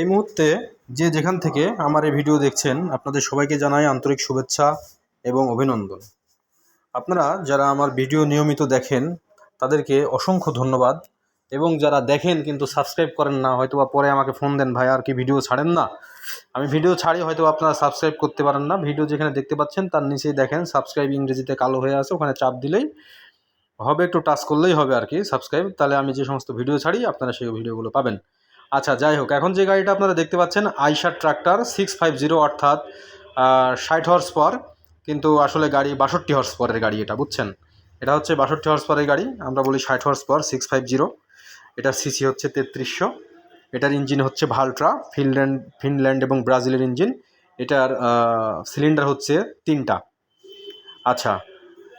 এই মুহূর্তে যে যেখান থেকে আমার এই ভিডিও দেখছেন, আপনাদের সবাইকে জানাই আন্তরিক শুভেচ্ছা এবং অভিনন্দন। আপনারা যারা আমার ভিডিও নিয়মিত দেখেন, তাদেরকে অসংখ্য ধন্যবাদ। এবং যারা দেখেন কিন্তু সাবস্ক্রাইব করেন না হয়তো বা পরে আমাকে ফোন দেন, ভাই, আর কি ভিডিও ছাড়েন না? আমি ভিডিও ছাড়ি হয়তো আপনারা সাবস্ক্রাইব করতে পারেন না। ভিডিও যেখানে দেখতে পাচ্ছেন, তার নিচেই দেখেন, সাবস্ক্রাইব ইংরেজিতে কালো হয়ে আছে, ওখানে চাপ দিলেই হবে, একটু টাচ করলেই হবে আর কি সাবস্ক্রাইব। তাহলে আমি যে সমস্ত ভিডিও ছাড়ি, আপনারা সেই ভিডিওগুলো পাবেন। আচ্ছা যাই হোক, এখন যে গাড়িটা আপনারা দেখতে পাচ্ছেন Eicher tractor six five zero অর্থাৎ ষাট হর্স পর কিন্তু আসলে গাড়ি বাষট্টি হর্স পরের গাড়ি এটা, বুঝছেন? এটা হচ্ছে বাষট্টি হর্স পরের গাড়ি, আমরা বলি ষাট হর্স পর সিক্স ফাইভ জিরো এটার সিসি হচ্ছে তেত্রিশশো। এটার ইঞ্জিন হচ্ছে ভালট্রা, ফিনল্যান্ড ফিনল্যান্ড এবং ব্রাজিলের ইঞ্জিন এটার সিলিন্ডার হচ্ছে তিনটা। আচ্ছা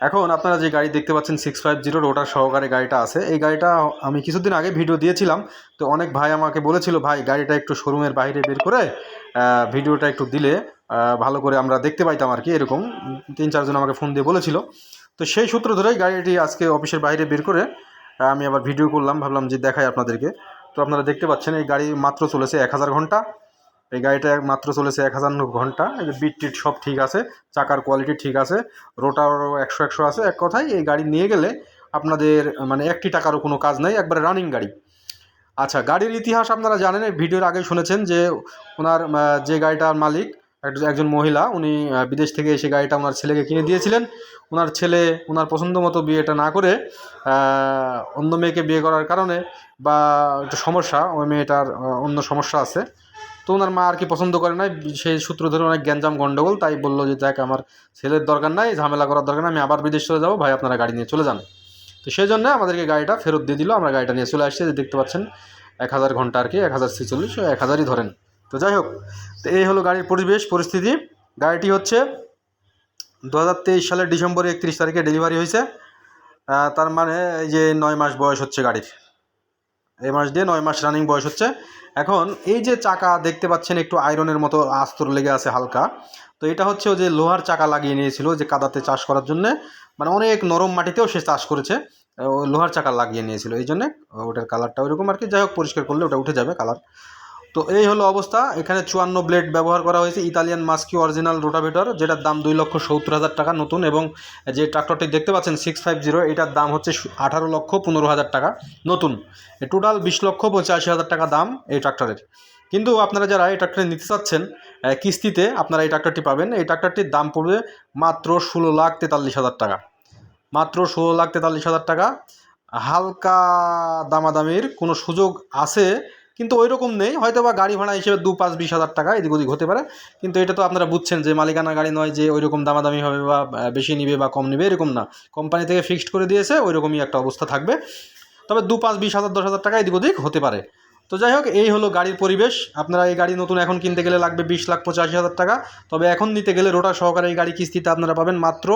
এখন আপনারা যে গাড়ি দেখতে পাচ্ছেন সিক্স ফাইভ জিরো রোটার সহকারে গাড়িটা আছে, এই গাড়িটা আমি কিছুদিন আগে ভিডিও দিয়েছিলাম। তো অনেক ভাই আমাকে বলেছিল, ভাই, গাড়িটা একটু শোরুমের বাইরে বের করে ভিডিওটা একটু দিলে ভালো করে আমরা দেখতে পাইতাম আর কি, এরকম তিন চারজন আমাকে ফোন দিয়ে বলেছিল। তো সেই সূত্র ধরেই গাড়িটি আজকে অফিসের বাইরে বের করে আমি আবার ভিডিও করলাম, ভাবলাম যে দেখাই আপনাদেরকে। তো আপনারা দেখতে পাচ্ছেন, এই গাড়ি মাত্র চলেছে এক হাজার ঘণ্টা। এই গাড়িটা মাত্র চলেছে এক হাজার ঘণ্টা। বিট টিট সব ঠিক আছে, চাকার কোয়ালিটি ঠিক আছে রোটারও একশো একশো আছে। এক কথায় এই গাড়ি নিয়ে গেলে আপনাদের মানে একটি টাকারও কোনো কাজ নাই, একবারে রানিং গাড়ি। আচ্ছা গাড়ির ইতিহাস আপনারা জানেন ভিডিওর আগে শুনেছেন যে ওনার যে গাড়িটার মালিক একজন মহিলা, উনি বিদেশ থেকে এসে গাড়িটা ওনার ছেলেকে কিনে দিয়েছিলেন। ওনার ছেলে ওনার পছন্দ মতো বিয়েটা না করে অন্য মেয়েকে বিয়ে করার কারণে বা একটু সমস্যা, ওই মেয়েটার অন্য সমস্যা আছে। তো ওনার মা আর কি পছন্দ করে নাই, সেই সূত্র ধরে অনেক গ্যাঞ্জাম গন্ডগোল, তাই বলল যে, দেখ, আমার ছেলের দরকার নাই, ঝামেলা করার দরকার নাই, আমি আবার বিদেশ চলে যাব, ভাই আপনারা গাড়ি নিয়ে চলে যান। তো সেই জন্য আমাদেরকে গাড়িটা ফেরত দিয়ে দিল, আমরা গাড়িটা নিয়ে চলে আসছি, যে দেখতে পাচ্ছেন, এক হাজার ঘণ্টা আর কি, এক হাজার ছেচল্লিশ এক হাজারই ধরেন। তো যাই হোক, তো এই হলো গাড়ির পরিবেশ, পরিস্থিতি। গাড়িটি হচ্ছে দু হাজার তেইশ সালের ডিসেম্বরের একত্রিশ তারিখে ডেলিভারি হয়েছে। তার মানে এই যে নয় মাস বয়স হচ্ছে গাড়ির। এই মাস দিয়ে নয় মাস রানিং বয়স হচ্ছে। এখন এই যে চাকা দেখতে পাচ্ছেন, একটু আয়রনের মতো আস্তর লেগে আছে হালকা। তো এটা হচ্ছে যে লোহার চাকা লাগিয়ে নিয়েছিল যে কাদাতে চাষ করার জন্যে। মানে অনেক নরম মাটিতেও সে চাষ করেছে। লোহার চাকা লাগিয়ে নিয়েছিল। এই জন্যে ওটার কালারটা ওইরকম আর কি। যাই হোক, পরিষ্কার করলে ওটা উঠে যাবে কালার তো এই হলো অবস্থা। এখানে চুয়ান্ন ব্লেড ব্যবহার করা হয়েছে। ইতালিয়ান মাস্কি অরিজিনাল রোটাভেটর যেটার দাম দুই লক্ষ সত্তর হাজার টাকা, নতুন এবং যে ট্রাক্টরটি দেখতে পাচ্ছেন সিক্স ফাইভ জিরো এটার দাম হচ্ছে আঠারো লক্ষ পনেরো হাজার টাকা, নতুন। টোটাল বিশ লক্ষ পঁচাশি হাজার টাকা দাম এই ট্রাক্টরের কিন্তু আপনারা যারা এই ট্রাক্টর নিতে চাচ্ছেন কিস্তিতে আপনারা এই ট্রাক্টরটি পাবেন। এই ট্রাক্টরটির দাম পড়বে মাত্র ষোলো লাখ তেতাল্লিশ হাজার টাকা। মাত্র ষোলো লাখ তেতাল্লিশ হাজার টাকা। হালকা দামাদামির কোনো সুযোগ আছে কিন্তু ওই রকম নেই হয়তো বা গাড়ি ভাড়া হিসেবে দু পাঁচ বিশ হাজার টাকা এদিক ওদিক হতে পারে, কিন্তু এটা তো আপনারা বুঝছেন যে মালিকানা গাড়ি নয় যে ওই রকম দামাদামি হবে বা বেশি নিবে বা কম নিবে, এরকম না। কোম্পানি থেকে ফিক্সড করে দিয়েছে ওই রকমই একটা অবস্থা থাকবে। তবে দু পাঁচ বিশ হাজার, দশ হাজার টাকা এদিক ওদিক হতে পারে। তো যাই হোক, এই হলো গাড়ির পরিবেশ। আপনারা এই গাড়ি নতুন এখন কিনতে গেলে লাগবে বিশ লাখ পঁচাশি হাজার টাকা। তবে এখন নিতে গেলে রোটা সহকারে এই গাড়ি কিস্তিতে আপনারা পাবেন মাত্র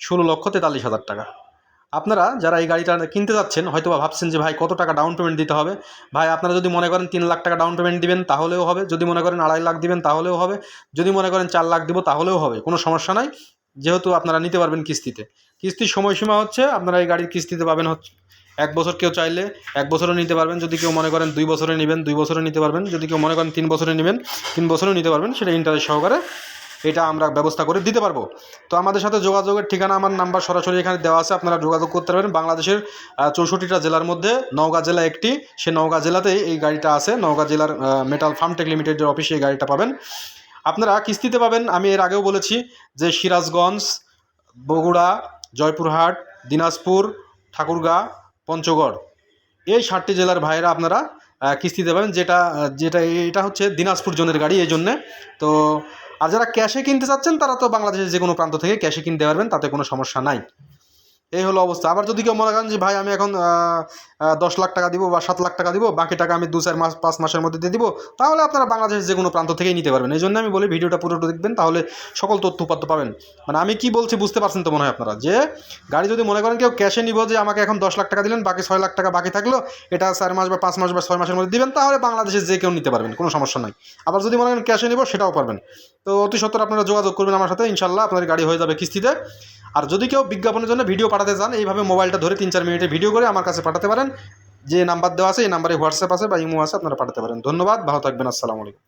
ষোলো লক্ষ তেতাল্লিশ হাজার টাকা। আপনারা যারা এই গাড়িটা কিনতে যাচ্ছেন হয়তো বা ভাবছেন যে, ভাই, কত টাকা ডাউন পেমেন্ট দিতে হবে? ভাই, আপনারা যদি মনে করেন তিন লাখ টাকা ডাউন পেমেন্ট দিবেন, তাহলেও হবে। যদি মনে করেন আড়াই লাখ দিবেন, তাহলেও হবে। যদি মনে করেন চার লাখ দিব, তাহলেও হবে। কোনো সমস্যা নাই। যেহেতু আপনারা নিতে পারবেন কিস্তিতে। কিস্তির সময়সীমা হচ্ছে, আপনারা এই গাড়ির কিস্তিতে পাবেন হচ্ছে, এক বছর কেউ চাইলে এক বছরও নিতে পারবেন। যদি কেউ মনে করেন দুই বছরে নেবেন, দুই বছরে নিতে পারবেন। যদি কেউ মনে করেন তিন বছরে নেবেন, তিন বছরেও নিতে পারবেন। সেটা ইন্টারেস্ট সহকারে এটা আমরা ব্যবস্থা করে দিতে পারব। তো আমাদের সাথে যোগাযোগের ঠিকানা, আমার নাম্বার সরাসরি এখানে দেওয়া আছে। আপনারা যোগাযোগ করতে পারবেন বাংলাদেশের চৌষট্টিটা জেলার মধ্যে। নওগাঁ জেলা একটি। সে নওগাঁ জেলাতেই এই গাড়িটা আছে। নওগাঁ জেলার মেটাল ফার্মটেক লিমিটেডের অফিসে এই গাড়িটা পাবেন। আপনারা কিস্তিতে পাবেন। আমি এর আগেও বলেছি যে সিরাজগঞ্জ, বগুড়া, জয়পুরহাট, দিনাজপুর, ঠাকুরগাঁ, পঞ্চগড়, এই সাতটি জেলার ভাইয়েরা আপনারা কিস্তিতে পাবেন। যেটা যেটা, এটা হচ্ছে দিনাজপুর জোনের গাড়ি এই জন্যে। তো আর যারা ক্যাশে কিনতে চাচ্ছেন, তারা তো বাংলাদেশের যে কোনো প্রান্ত থেকে ক্যাশে কিনতে পারবেন, তাতে কোনো সমস্যা নাই। এই হলো অবস্থা। আবার যদি কেউ মনে করেন যে, ভাই, আমি এখন দশ লাখ টাকা দিব বা সাত লাখ টাকা দিব, বাকি টাকা আমি দু চার মাস, পাঁচ মাসের মধ্যে দিয়ে দিব, তাহলে আপনারা বাংলাদেশের যে কোনো প্রান্ত থেকেই নিতে পারবেন। এই জন্য আমি বলি, ভিডিওটা পুরোটা দেখবেন, তাহলে সকল তথ্য উপাত্ত পাবেন। মানে আমি কি বলছি বুঝতে পারছেন তো মনে হয় আপনারা? যে, গাড়ি যদি মনে করেন কেউ ক্যাশে নিব যে, আমাকে এখন দশ লাখ টাকা দিলেন, বাকি ছয় লাখ টাকা বাকি থাকল, এটা চার মাস বা পাঁচ মাস বা ছয় মাসের মধ্যে দিবেন, তাহলে বাংলাদেশের যে কেউ নিতে পারবেন, কোনো সমস্যা নাই। আবার যদি মনে করেন ক্যাশে নিব, সেটাও পারবেন। তো অতি সত্তর আপনারা যোগাযোগ করবেন আমার সাথে, ইনশাল্লাহ আপনার গাড়ি হয়ে যাবে কিস্তিতে। আর যদি কেউ বিজ্ঞাপনের জন্য ভিডিও পাঠাতে চান, এইভাবে মোবাইলটা ধরে তিন চার মিনিটের ভিডিও করে আমার কাছে পাঠাতে পারেন। যে নাম্বার দেওয়া আছে, এই নাম্বারে হোয়াটসঅ্যাপ আছে বা ইমো আছে, আপনারা পাঠাতে পারেন। ধন্যবাদ, ভালো থাকবেন, আসসালামু আলাইকুম।